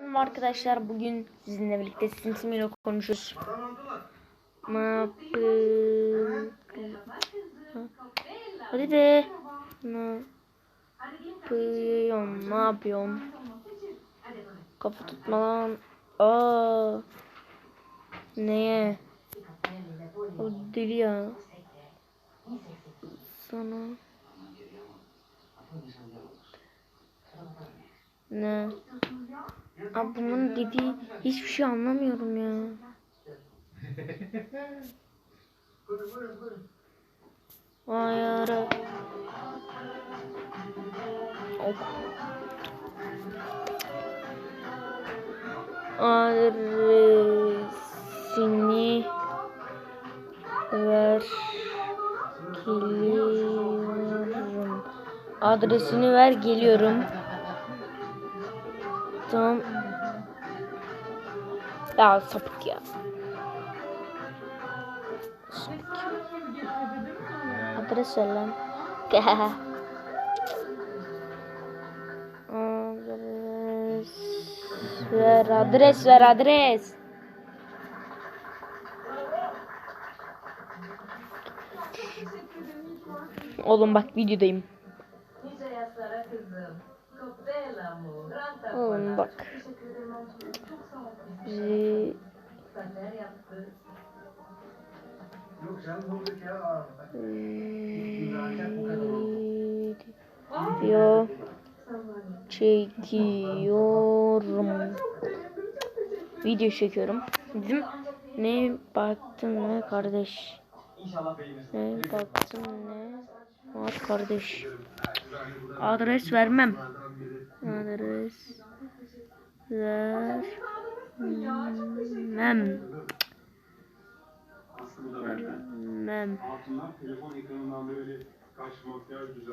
Merhaba Arkadaşlar bugün sizinle birlikte Simsim ile konuşuyoruz. Ne yapı- Hadi de. Ne yapıyorum? Ne yapıyorum? Kafa tutma lan. Aa. Neye? O deli ya. Sana. Ne? Abi bunun dediği hiçbir şey anlamıyorum ya. Vay ara. Ok. Adresini ver geliyorum. Adresini ver geliyorum. Tamam. Ya sapık ya. Adres ver lan. adres ver adres ver adres. Oğlum bak videodayım. Nice yaşlara kızım. Oğlum bak. Bizi video çekiyorum. Video çekiyorum. Dedim ne baktın ne kardeş? Ne baktın ne var kardeş? Adres vermem. Adres vermem.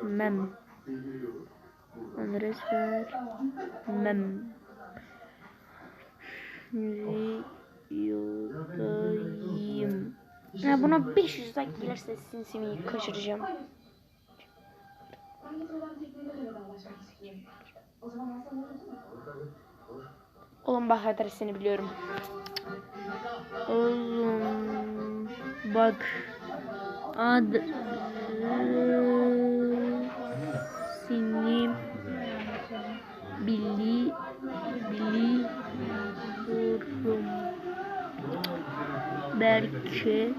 Mem. Bildiriyoruz. Adres vermem. Videodayım. Ya buna 500 like gelirse sinsimi kaçıracağım. Vedalaşmak istiyorum. Oğlum bak adresini biliyorum. Oğlum bak adresini bili biliyorum. Belki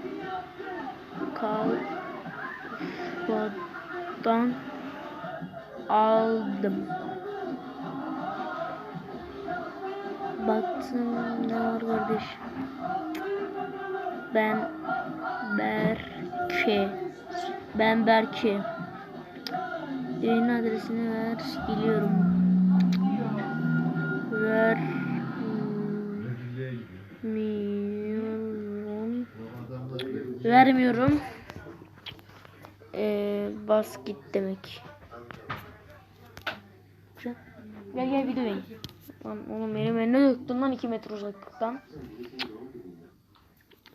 kafadan aldım. Baktım ne var kardeş? Ben Berke. Ben Berke. Yayın adresini ver. Geliyorum. Ver. Vermiyorum. Vermiyorum. Ee, bas git demek. Gel gel videoyu. Lan oğlum benim önüne döktün lan 2 metre uzaklıktan.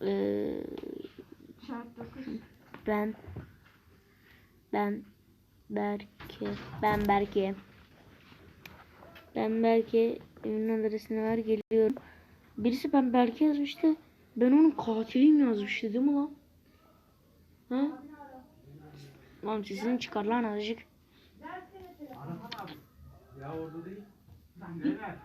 Ee, ben ben Berke ben Berke ben Berke evin adresini ver geliyorum. Birisi ben Berke yazmıştı. Ben onun katiliyim yazmıştı değil mi lan? Ha? Lan sesini çıkar lan azıcık. Ya orada değil. Neler?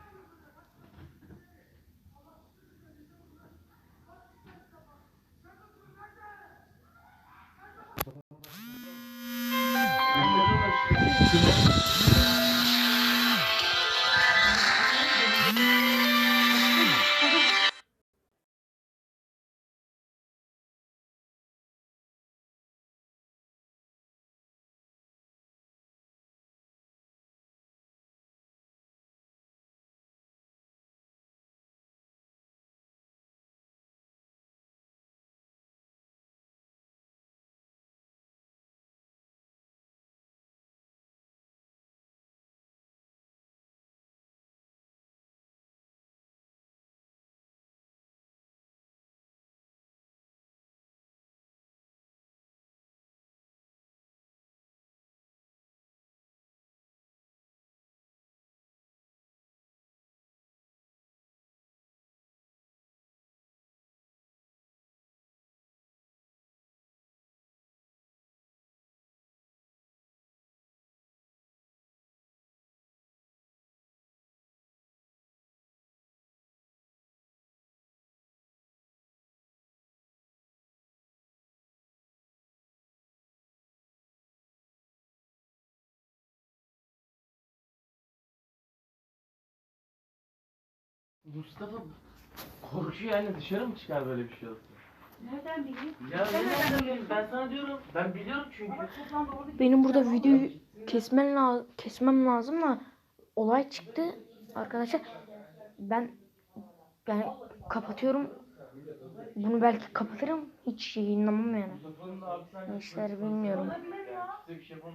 Mustafa korkuyor yani dışarı mı çıkar böyle bir şey olsa? Nereden bileyim? Ya ne nereden bileyim ben sana diyorum. Ben biliyorum çünkü. Benim burada videoyu kesmem lazım, kesmem lazım da olay çıktı arkadaşlar. Ben yani kapatıyorum. Bunu belki kapatırım. Hiç yayınlamam yani. Gençler bilmiyorum.